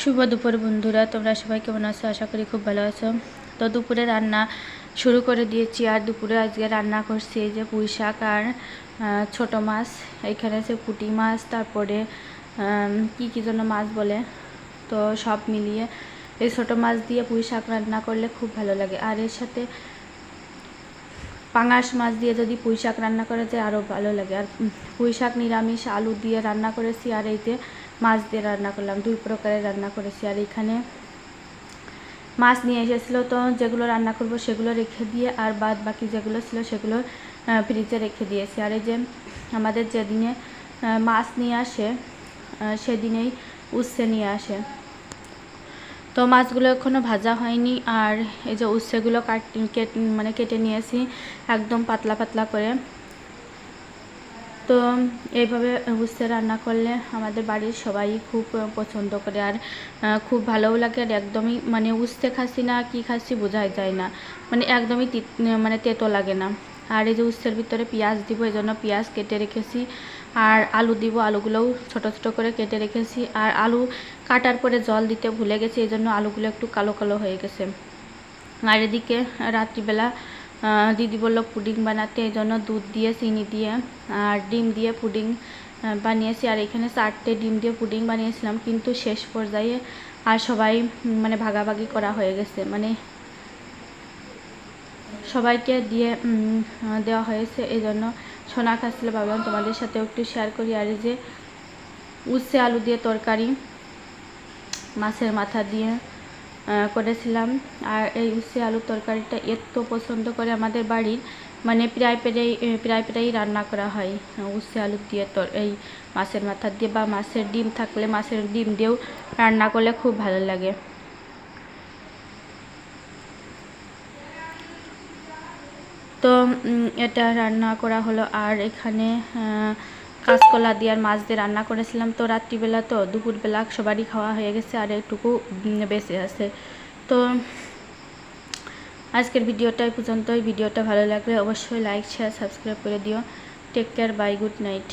শুভ দুপুর বন্ধুরা, তোমরা সবাই কেমন আছো? আশা করি খুব ভালো আছো। তো দুপুরে রান্না শুরু করে দিয়েছি, আর দুপুরে আজকে রান্না করছি এই যে পুঁই শাক আর ছোট মাছ। এখানে আছে পুঁটি মাছ, তারপরে কি কি যেন মাছ বলে। তো সব মিলিয়ে এই ছোট মাছ দিয়ে পুঁই শাক রান্না করলে খুব ভালো লাগে। আর এর সাথে পাঙাশ মাছ দিয়ে যদি পুঁই শাক রান্না করা যায় আরও ভালো লাগে। আর পুঁই শাক নিরামিষ আলু দিয়ে রান্না করেছি, আর এইতে মাছ দিয়ে রান্না করলাম, দুই প্রকারের রান্না করেছি। আর এখানে মাছ নিয়ে এসেছিল তো, যেগুলো রান্না করব সেগুলো রেখে দিয়ে আর বাদ বাকি যেগুলো ছিল সেগুলো ফ্রিজে রেখে দিয়েছি। আর এই যে আমাদের যেদিনে মাছ নিয়ে আসে সেদিনেই উচ্ছে নিয়ে আসে। তো মাছগুলো এখনও ভাজা হয়নি আর এই যে উচ্ছেগুলো কেট- মানে কেটে নিয়েছি, একদম পাতলা পাতলা করে। তো এইভাবে উচ্ছে রান্না করলে আমাদের বাড়ির সবাই খুব পছন্দ করে। আর খুব ভালোও লাগে আর একদমই মানে উচ্ছে খাচ্ছি না, কি খাচ্ছি বোঝাই যায় না। মানে একদমই মানে তেতো লাগে না। আর এই যে উচ্ছের ভিতরে পেঁয়াজ দিব, এই জন্য পেঁয়াজ কেটে রেখেছি। আর আলু দিব, আলুগুলোও ছোট ছোট করে কেটে রেখেছি। আর আলু কাটার পরে জল দিতে ভুলে গেছি, এই জন্য আলুগুলো একটু কালো কালো হয়ে গেছে। আর এদিকে রাত্রিবেলা দিদি বলল পুডিং বানাতে, এই জন্য দুধ দিয়ে, চিনি দিয়ে আর ডিম দিয়ে পুডিং বানিয়েছি। আর এখানে চারটে ডিম দিয়ে পুডিং বানিয়েছিলাম, কিন্তু শেষ পর্যায়ে আর সবাই মানে ভাগাভাগি করা হয়ে গেছে। মানে সবাইকে দিয়ে দেওয়া হয়েছে। এই জন্য সোনা খাচ্ছিল ভাবলাম তোমাদের সাথেও একটু শেয়ার করি। আর যে উচ্ছে আলু দিয়ে তরকারি, মাছের মাথা দিয়ে করেছিলাম। আর এই উচ্ছে আলুর তরকারিটা এত পছন্দ করে আমাদের বাড়ির মানে প্রায় প্রায় প্রায় প্রায়ই রান্না করা হয় উচ্ছে আলু দিয়ে তর এই মাছের মাথা দিয়ে বা মাছের ডিম থাকলে মাছের ডিম দিয়েও রান্না করলে খুব ভালো লাগে। তো এটা রান্না করা হলো। আর এখানে কাঁচকলা দিয়ে আর মাছ দিয়ে রান্না করেছিলাম। তো রাত্রিবেলা তো দুপুরবেলা সবারই খাওয়া হয়ে গেছে আর একটুকু বেঁচে আছে। তো আজকের ভিডিওটা এই পর্যন্তই। ভিডিওটা ভালো লাগলে অবশ্যই লাইক শেয়ার সাবস্ক্রাইব করে দিও। Take care bye good night